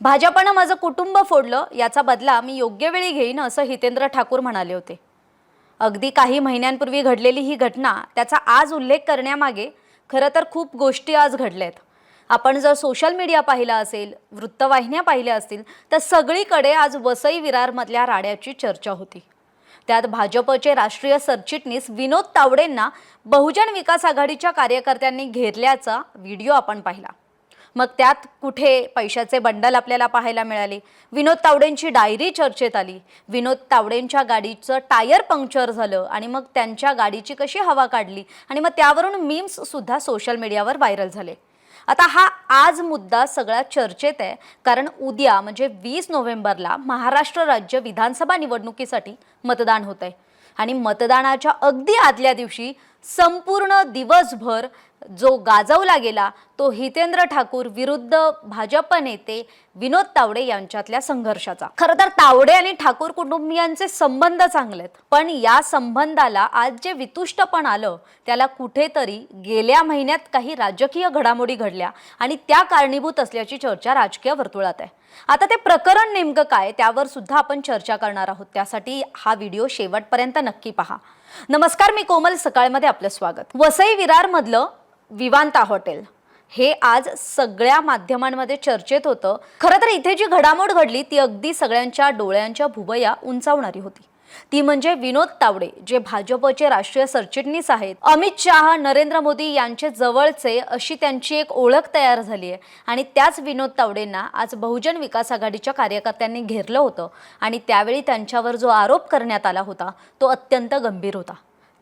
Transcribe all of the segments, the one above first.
भाजपानं माझं कुटुंब फोडलं याचा बदला मी योग्य वेळी घेईन असं हितेंद्र ठाकूर म्हणाले होते. अगदी काही महिन्यांपूर्वी घडलेली ही घटना त्याचा आज उल्लेख करण्यामागे खरं तर खूप गोष्टी आज घडल्या आहेत आपण जर सोशल मीडिया पाहिला असेल वृत्तवाहिन्या पाहिल्या असतील तर सगळीकडे आज वसई विरारमधल्या राड्याची चर्चा होती. त्यात भाजपचे राष्ट्रीय सरचिटणीस विनोद तावडेंना बहुजन विकास आघाडीच्या कार्यकर्त्यांनी घेरल्याचा व्हिडिओ आपण पाहिला. मग त्यात कुठे पैशाचे बंडल आपल्याला पाहायला मिळाले? विनोद तावडेंची डायरी चर्चेत आली. विनोद तावडेंच्या गाडीचं टायर पंक्चर झालं आणि मग त्यांच्या गाडीची कशी हवा काढली? आणि मग त्यावरून मीम्स सुद्धा सोशल मीडियावर व्हायरल झाले. आता हा आज मुद्दा सगळ्या चर्चेत आहे. कारण उद्या म्हणजे वीस नोव्हेंबरला महाराष्ट्र राज्य विधानसभा निवडणुकीसाठी मतदान होत आहे आणि मतदानाच्या अगदी आदल्या दिवशी संपूर्ण दिवसभर जो गाजवला गेला तो हितेंद्र ठाकूर विरुद्ध भाजप नेते विनोद तावडे यांच्यातल्या संघर्षाचा. खरं तर तावडे आणि ठाकूर कुटुंबियांचे संबंध चांगले आहेत पण या संबंधाला आज जे वितुष्टपण आलं त्याला कुठेतरी गेल्या महिन्यात काही राजकीय घडामोडी घडल्या आणि त्या कारणीभूत असल्याची चर्चा राजकीय वर्तुळात आहे. आता ते प्रकरण नेमकं काय त्यावर सुद्धा आपण चर्चा करणार आहोत. त्यासाठी हा व्हिडिओ शेवटपर्यंत नक्की पहा. नमस्कार मी कोमल. सकाळमध्ये आपलं स्वागत. वसई विरारमधलं विवांता हॉटेल. हे आज सगळ्या माध्यमांमध्ये चर्चेत होतं. खरं तर इथे जी घडामोड घडली ती अगदी सगळ्यांच्या डोळ्यांच्या भुवया उंचावणारी होती. ती म्हणजे विनोद तावडे जे भाजपचे राष्ट्रीय सरचिटणीस आहेत. अमित शहा नरेंद्र मोदी यांचे जवळचे अशी त्यांची एक ओळख तयार झाली आहे. आणि त्याच विनोद तावडेंना आज बहुजन विकास आघाडीच्या कार्यकर्त्यांनी घेरलं होतं. आणि त्यावेळी त्यांच्यावर जो आरोप करण्यात आला होता तो अत्यंत गंभीर होता.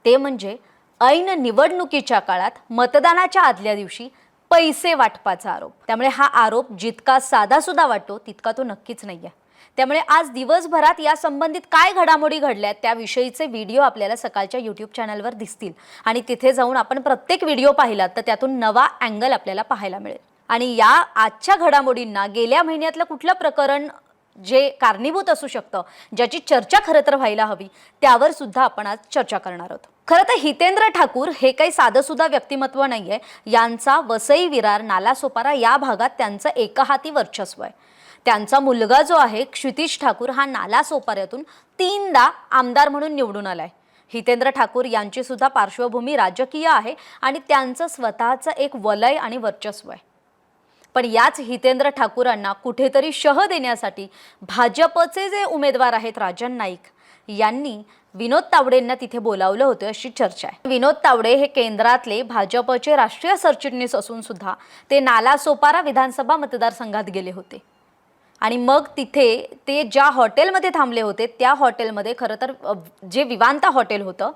ते म्हणजे ऐन निवडणुकीच्या काळात मतदानाच्या आदल्या दिवशी पैसे वाटपाचा आरोप. त्यामुळे हा आरोप जितका साधासुद्धा वाटतो तितका तो नक्कीच नाही आहे त्यामुळे आज दिवसभरात या संबंधित काय घडामोडी घडल्यात त्याविषयीचे व्हिडिओ आपल्याला सकाळच्या युट्यूब चॅनलवर दिसतील. आणि तिथे जाऊन आपण प्रत्येक व्हिडिओ पाहिलात तर त्यातून नवा अँगल आपल्याला पाहायला मिळेल. आणि या आजच्या घडामोडींना गेल्या महिन्यातलं कुठलं प्रकरण जे कारणीभूत असू शकतं ज्याची चर्चा खरं तर व्हायला हवी त्यावर सुद्धा आपण आज चर्चा करणार आहोत. खरं तर हितेंद्र ठाकूर हे काही साधंसुद्धा व्यक्तिमत्व नाही आहे यांचा वसई विरार नालासोपारा या भागात त्यांचं एकहाती वर्चस्व आहे. त्यांचा मुलगा जो आहे क्षितिश ठाकूर हा नालासोपाऱ्यातून तीनदा आमदार म्हणून निवडून आलाय. हितेंद्र ठाकूर यांची सुद्धा पार्श्वभूमी राजकीय आहे आणि त्यांचं स्वतःचं एक वलय आणि वर्चस्व आहे. पण याच हितेंद्र ठाकूरांना कुठेतरी शह देण्यासाठी भाजपचे जे उमेदवार आहेत राजन नाईक यांनी विनोद तावडेंना तिथे बोलावलं होतं अशी चर्चा आहे. विनोद तावडे हे केंद्रातले भाजपचे राष्ट्रीय सरचिटणीस असून सुद्धा ते नालासोपारा विधानसभा मतदारसंघात गेले होते. आणि मग तिथे ते ज्या हॉटेलमध्ये थांबले होते त्या हॉटेलमध्ये खरं तर जे विवांता हॉटेल होतं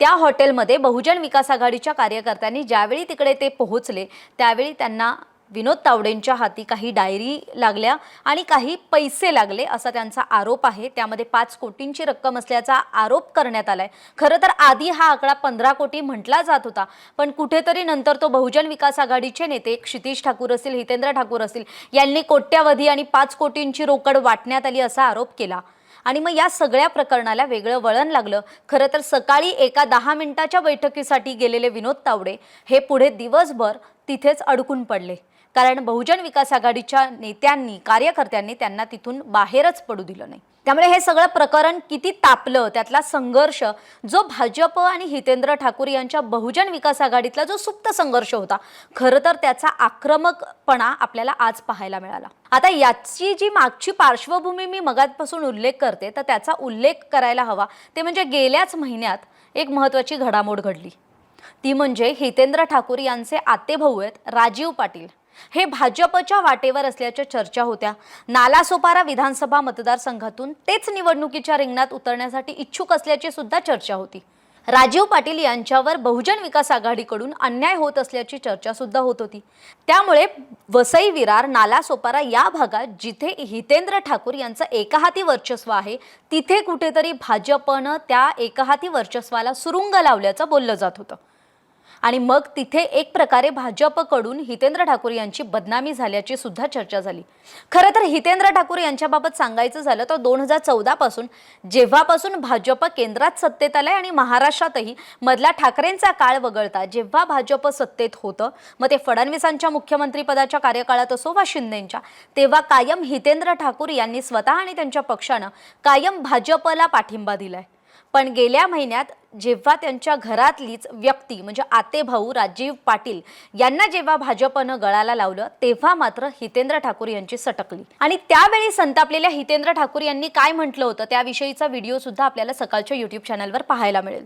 त्या हॉटेलमध्ये बहुजन विकास आघाडीच्या कार्यकर्त्यांनी ज्यावेळी तिकडे ते पोहोचले त्यावेळी त्यांना विनोद तावडेंच्या हाती काही डायरी लागल्या आणि काही पैसे लागले असा त्यांचा आरोप आहे. त्यामध्ये पाच कोटींची रक्कम असल्याचा आरोप करण्यात आलाय. खरं तर आधी हा आकडा पंधरा कोटी म्हटला जात होता पण कुठेतरी नंतर तो बहुजन विकास आघाडीचे नेते क्षितिश ठाकूर असतील हितेंद्र ठाकूर असतील यांनी कोट्यावधी आणि पाच कोटींची रोकड वाटण्यात आली असा आरोप केला. आणि मग या सगळ्या प्रकरणाला वेगळं वळण लागलं. खरं तर सकाळी एका दहा मिनिटाच्या बैठकीसाठी गेलेले विनोद तावडे हे पुढे दिवसभर तिथेच अडकून पडले. कारण बहुजन विकास आघाडीच्या नेत्यांनी कार्यकर्त्यांनी त्यांना तिथून बाहेरच पडू दिलं नाही. त्यामुळे हे सगळं प्रकरण किती तापलं त्यातला संघर्ष जो भाजप आणि हितेंद्र ठाकूर यांच्या बहुजन विकास आघाडीतला जो सुप्त संघर्ष होता खरं तर त्याचा आक्रमकपणा आपल्याला आज पाहायला मिळाला. आता याची जी मागची पार्श्वभूमी मी मगातपासून उल्लेख करते तर त्याचा उल्लेख करायला हवा. ते म्हणजे गेल्याच महिन्यात एक महत्त्वाची घडामोड घडली. ती म्हणजे हितेंद्र ठाकूर यांचे आतेभाऊ आहेत राजीव पाटील. हे भाजपच्या वाटेवर असल्याच्या चर्चा होत्या. नालासोपारा विधानसभा मतदारसंघातून तेच निवडणुकीच्या रिंगणात उतरण्यासाठी इच्छुक असल्याची सुद्धा चर्चा होती. राजीव पाटील यांच्यावर बहुजन विकास आघाडीकडून अन्याय होत असल्याची चर्चा सुद्धा होत होती. त्यामुळे वसई विरार नालासोपारा या भागात जिथे हितेंद्र ठाकूर यांचं एकहाती वर्चस्व आहे तिथे कुठेतरी भाजपनं त्या एकहाती वर्चस्वाला सुरुंग लावल्याचं बोललं जात होतं. आणि मग तिथे एक प्रकारे भाजपकडून हितेंद्र ठाकूर यांची बदनामी झाल्याची सुद्धा चर्चा झाली. खरं तर हितेंद्र ठाकूर यांच्याबाबत सांगायचं झालं तर दोन हजार चौदापासून जेव्हापासून भाजप केंद्रात सत्तेत आलंय आणि महाराष्ट्रातही मधला ठाकरेंचा काळ वगळता जेव्हा भाजप सत्तेत होतं मग ते फडणवीसांच्या मुख्यमंत्रीपदाच्या कार्यकाळात असो वा शिंदेंच्या तेव्हा कायम हितेंद्र ठाकूर यांनी स्वतः आणि त्यांच्या पक्षानं कायम भाजपला पाठिंबा दिलाय. पण गेल्या महिन्यात जेव्हा त्यांच्या घरातलीच व्यक्ती म्हणजे आते भाऊ राजीव पाटील यांना जेव्हा भाजपनं गळाला लावलं तेव्हा मात्र हितेंद्र ठाकूर यांची सटकली. आणि त्यावेळी संतापलेल्या हितेंद्र ठाकूर यांनी काय म्हटलं होतं त्याविषयीचा व्हिडिओ सुद्धा आपल्याला सकाळच्या युट्यूब चॅनलवर पाहायला मिळेल.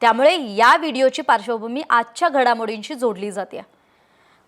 त्यामुळे या व्हिडिओची पार्श्वभूमी आजच्या घडामोडींशी जोडली जाते.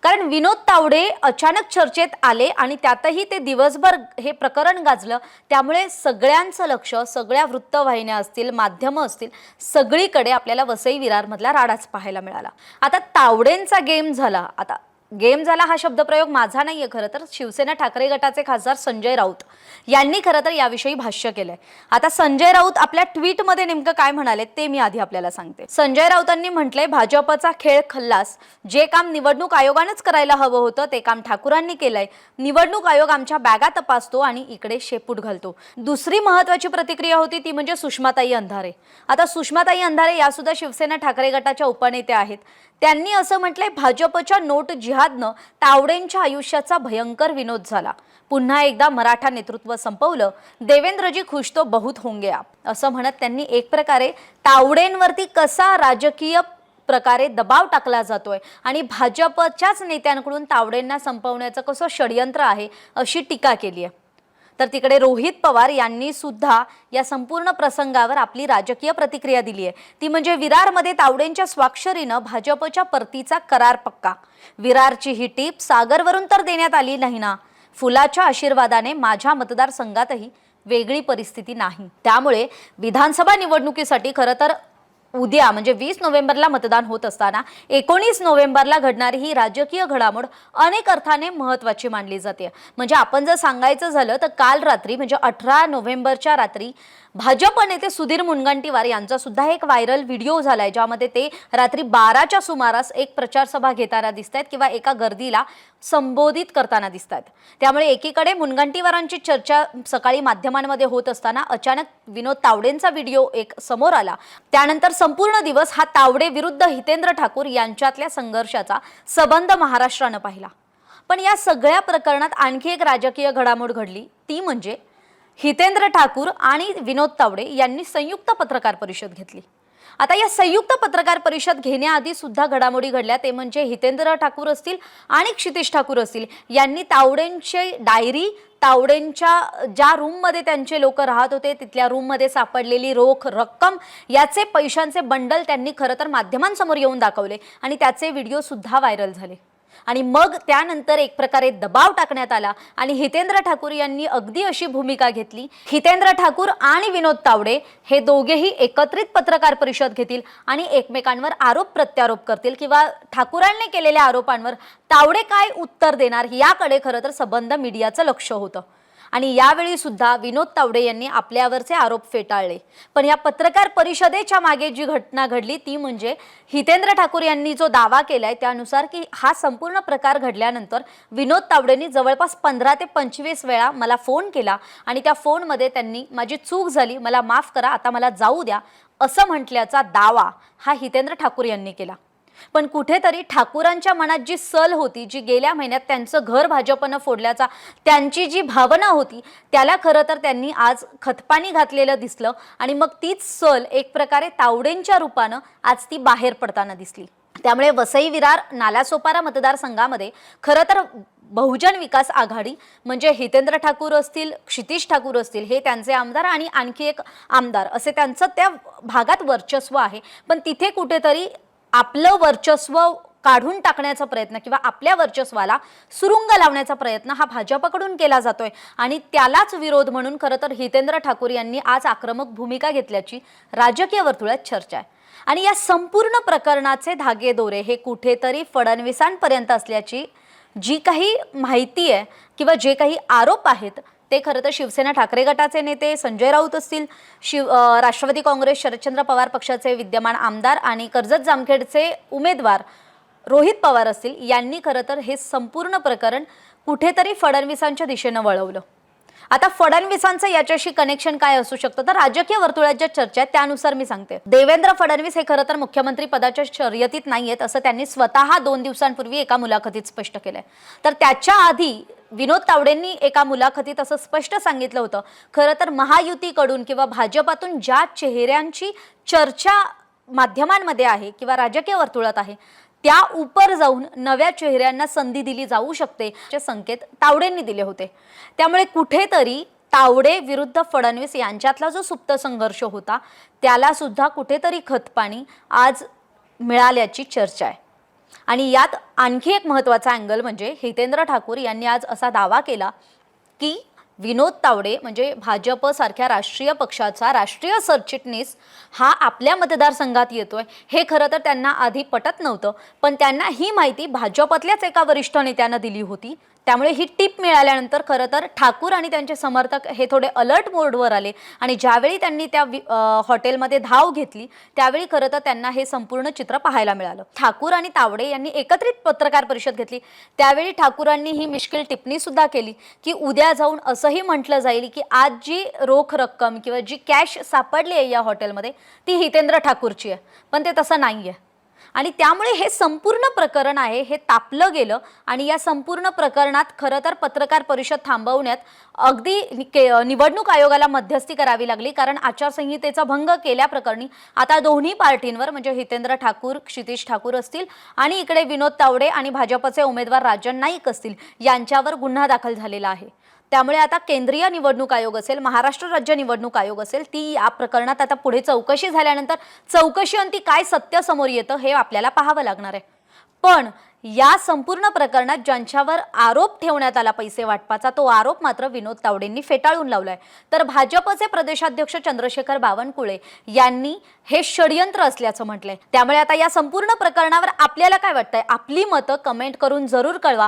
कारण विनोद तावडे अचानक चर्चेत आले आणि त्यातही ते दिवसभर हे प्रकरण गाजलं. त्यामुळे सगळ्यांचं लक्ष सगळ्या वृत्तवाहिन्या असतील माध्यमं असतील सगळीकडे आपल्याला वसई विरारमधला राडाच पाहायला मिळाला. आता तावडेंचा गेम झाला. आता गेम झाला हा शब्दप्रयोग माझा नाहीये खरं तर. शिवसेना ठाकरे गटाचे खासदार संजय राऊत यांनी खरं तर याविषयी भाष्य केलंय. आता संजय राऊत आपल्या ट्विटमध्ये नेमकं काय म्हणाले ते मी आधी आपल्याला सांगते. संजय राऊतांनी म्हटलंय भाजपचा खेळ खल्लास. जे काम निवडणूक आयोगानंच करायला हवं होतं ते काम ठाकूरांनी केलंय. निवडणूक आयोग आमच्या बॅगा तपासतो आणि इकडे शेपूट घालतो. दुसरी महत्वाची प्रतिक्रिया होती ती म्हणजे सुषमाताई अंधारे. आता सुषमाताई अंधारे या सुद्धा शिवसेना ठाकरे गटाच्या उपनेत्या आहेत. त्यांनी असं म्हटलंय भाजपच्या नोट जिहादनं तावडेंच्या आयुष्याचा भयंकर विनोद झाला. पुन्हा एकदा मराठा नेतृत्व संपवलं. देवेंद्रजी खुश तो बहुत होंगे आप असं म्हणत त्यांनी एक प्रकारे तावडेंवरती कसा राजकीय प्रकारे दबाव टाकला जातोय आणि भाजपच्याच नेत्यांकडून तावडेंना संपवण्याचं कसं षडयंत्र आहे अशी टीका केली आहे. तर तिकडे रोहित पवार यांनी सुद्धा या संपूर्ण प्रसंगावर आपली राजकीय प्रतिक्रिया दिली आहे ती म्हणजे विरारमध्ये तावडेंच्या स्वाक्षरीनं भाजपच्या परतीचा करार पक्का. विरारची ही टीप सागरवरून तर देण्यात आली नाही ना. फुलाच्या आशीर्वादाने माझ्या मतदारसंघातही वेगळी परिस्थिती नाही. त्यामुळे विधानसभा निवडणुकीसाठी खरं तर उद्या म्हणजे वीस नोव्हेंबरला मतदान होत असताना एकोणीस नोव्हेंबरला घडणारी ही राजकीय घडामोड अनेक अर्थाने महत्वाची मानली जाते. म्हणजे आपण जर सांगायचं झालं तर काल रात्री म्हणजे अठरा नोव्हेंबरच्या रात्री भाजप नेते सुधीर मुनगंटीवार यांचा सुद्धा एक व्हायरल व्हिडिओ झालाय ज्यामध्ये ते रात्री बाराच्या सुमारास एक प्रचार सभा घेताना दिसत आहेत किंवा एका गर्दीला संबोधित करताना दिसत आहेत त्यामुळे एकीकडे मुनगंटीवारांची चर्चा सकाळी माध्यमांमध्ये होत असताना अचानक विनोद तावडेंचा व्हिडिओ एक समोर आला. त्यानंतर संपूर्ण दिवस हा तावडे विरुद्ध हितेंद्र ठाकूर यांच्यातल्या संघर्षाचा संबंध महाराष्ट्रानं पाहिला. पण या सगळ्या प्रकरणात आणखी एक राजकीय घडामोड घडली. ती म्हणजे हितेंद्र ठाकूर आणि विनोद तावडे यांनी संयुक्त पत्रकार परिषद घेतली. आता या संयुक्त पत्रकार परिषद घेण्याआधी सुद्धा घडामोडी घडल्या. ते म्हणजे हितेंद्र ठाकूर असतील आणि क्षितिश ठाकूर असतील यांनी तावडेंचे डायरी तावडेंच्या ज्या रूममध्ये त्यांचे लोक राहत होते तिथल्या रूममध्ये सापडलेली रोख रक्कम याचे पैशांचे बंडल त्यांनी खरं तर माध्यमांसमोर येऊन दाखवले आणि त्याचे व्हिडिओसुद्धा व्हायरल झाले. आणि मग त्यानंतर एक प्रकारे दबाव टाकण्यात आला. आणि हितेंद्र ठाकूर यांनी अगदी अशी भूमिका घेतली. हितेंद्र ठाकूर आणि विनोद तावडे हे दोघेही एकत्रित पत्रकार परिषद घेतील आणि एकमेकांवर आरोप प्रत्यारोप करतील किंवा ठाकूरांनी केलेल्या आरोपांवर तावडे काय उत्तर देणार याकडे खरं तर संबंध मीडियाचं लक्ष होतं. आणि यावेळी सुद्धा विनोद तावडे यांनी आपल्यावरचे आरोप फेटाळले. पण या पत्रकार परिषदेच्या मागे जी घटना घडली ती म्हणजे हितेंद्र ठाकूर यांनी जो दावा केलाय त्यानुसार की हा संपूर्ण प्रकार घडल्यानंतर विनोद तावडेंनी जवळपास पंधरा ते पंचवीस वेळा मला फोन केला आणि त्या फोनमध्ये त्यांनी माझी चूक झाली मला माफ करा आता मला जाऊ द्या असं म्हटल्याचा दावा हा हितेंद्र ठाकूर यांनी केला. पण कुठेतरी ठाकूरांच्या मनात जी सल होती जी गेल्या महिन्यात त्यांचं घर भाजपनं फोडल्याचा त्यांची जी भावना होती त्याला खरं तर त्यांनी आज खतपाणी घातलेलं दिसलं आणि मग तीच सल एक प्रकारे तावडेंच्या रूपानं आज ती बाहेर पडताना दिसली. त्यामुळे वसई विरार नालासोपारा मतदारसंघामध्ये खरं तर बहुजन विकास आघाडी म्हणजे हितेंद्र ठाकूर असतील क्षितिश ठाकूर असतील हे त्यांचे आमदार आणि आणखी एक आमदार असे त्यांचं त्या भागात वर्चस्व आहे. पण तिथे कुठेतरी आपलं वर्चस्व काढून टाकण्याचा प्रयत्न किंवा आपल्या वर्चस्वाला सुरुंग लावण्याचा प्रयत्न हा भाजपकडून केला जातोय. आणि त्यालाच विरोध म्हणून खरं तर हितेंद्र ठाकूर यांनी आज आक्रमक भूमिका घेतल्याची राजकीय वर्तुळात चर्चा आहे. आणि या संपूर्ण प्रकरणाचे धागेदोरे हे कुठेतरी फडणवीसांपर्यंत असल्याची जी काही माहिती आहे किंवा जे काही आरोप आहेत ते खरं तर शिवसेना ठाकरे गटाचे नेते संजय राऊत असतील शिव राष्ट्रवादी काँग्रेस शरदचंद्र पवार पक्षाचे विद्यमान आमदार आणि कर्जत जामखेडचे उमेदवार रोहित पवार असतील यांनी खरं तर हे संपूर्ण प्रकरण कुठेतरी फडणवीसांच्या दिशेनं वळवलं. आता फडणवीसांचं याच्याशी कनेक्शन काय असू शकतं? तर राजकीय वर्तुळात ज्या चर्चा आहेत त्यानुसार मी सांगते. देवेंद्र फडणवीस हे खरं तर मुख्यमंत्री पदाच्या शर्यतीत नाही आहेत असं त्यांनी स्वतः दोन दिवसांपूर्वी एका मुलाखतीत स्पष्ट केलंय. तर त्याच्या आधी विनोद तावडेंनी एका मुलाखतीत असं स्पष्ट सांगितलं होतं खरं तर महायुतीकडून किंवा भाजपातून ज्या चेहऱ्यांची चर्चा माध्यमांमध्ये आहे किंवा राजकीय वर्तुळात आहे त्या उपर जाऊन नव्या चेहऱ्यांना संधी दिली जाऊ शकते संकेत तावडेंनी दिले होते. त्यामुळे कुठेतरी तावडे विरुद्ध फडणवीस यांच्यातला जो सुप्त संघर्ष होता त्याला सुद्धा कुठेतरी खतपाणी आज मिळाल्याची चर्चा आहे. आणि यात आणखी एक महत्त्वाचा अँगल म्हणजे हितेंद्र ठाकूर यांनी आज असा दावा केला की विनोद तावडे म्हणजे भाजपसारख्या राष्ट्रीय पक्षाचा राष्ट्रीय सरचिटणीस हा आपल्या मतदारसंघात येतोय. हे खरं तर त्यांना आधी पटत नव्हतं पण त्यांना ही माहिती भाजपातल्याच एका वरिष्ठ नेत्यानं दिली होती. त्यामुळे ही टीप मिळाल्यानंतर खरं तर ठाकूर आणि त्यांचे समर्थक हे थोडे अलर्ट मोडवर आले आणि ज्यावेळी त्यांनी त्या हॉटेलमध्ये धाव घेतली त्यावेळी खरं तर त्यांना हे संपूर्ण चित्र पाहायला मिळालं. ठाकूर आणि तावडे यांनी एकत्रित पत्रकार परिषद घेतली. त्यावेळी ठाकूरांनी ही मिश्किल टिप्पणी सुद्धा केली की उद्या जाऊन असं असंही म्हटलं जाईल की आज जी रोख रक्कम किंवा जी कॅश सापडली आहे या हॉटेलमध्ये ती हितेंद्र ठाकूरची आहे. पण ते तसं नाही आहे आणि त्यामुळे हे संपूर्ण प्रकरण आहे हे तापलं गेलं आणि या संपूर्ण प्रकरणात खरं तर पत्रकार परिषद थांबवण्यात अगदी के- निवडणूक आयोगाला मध्यस्थी करावी लागली कारण आचारसंहितेचा भंग केल्याप्रकरणी आता दोन्ही पार्टींवर म्हणजे हितेंद्र ठाकूर क्षितिश ठाकूर असतील आणि इकडे विनोद तावडे आणि भाजपचे उमेदवार राजन नाईक असतील यांच्यावर गुन्हा दाखल झालेला आहे. त्यामुळे आता केंद्रीय निवडणूक आयोग असेल महाराष्ट्र राज्य निवडणूक आयोग असेल ती या प्रकरणात आता पुढे चौकशी झाल्यानंतर चौकशी अंती काय सत्य समोर येतं हे आपल्याला पाहावं लागणार आहे. पण या संपूर्ण प्रकरणात ज्यांच्यावर आरोप ठेवण्यात आला पैसे वाटपाचा तो आरोप मात्र विनोद तावडेंनी फेटाळून लावलाय. तर भाजपचे प्रदेशाध्यक्ष चंद्रशेखर बावनकुळे यांनी हे षडयंत्र असल्याचं म्हटलंय. त्यामुळे आता या संपूर्ण प्रकरणावर आपल्याला काय वाटतंय? आपली मतं कमेंट करून जरूर कळवा.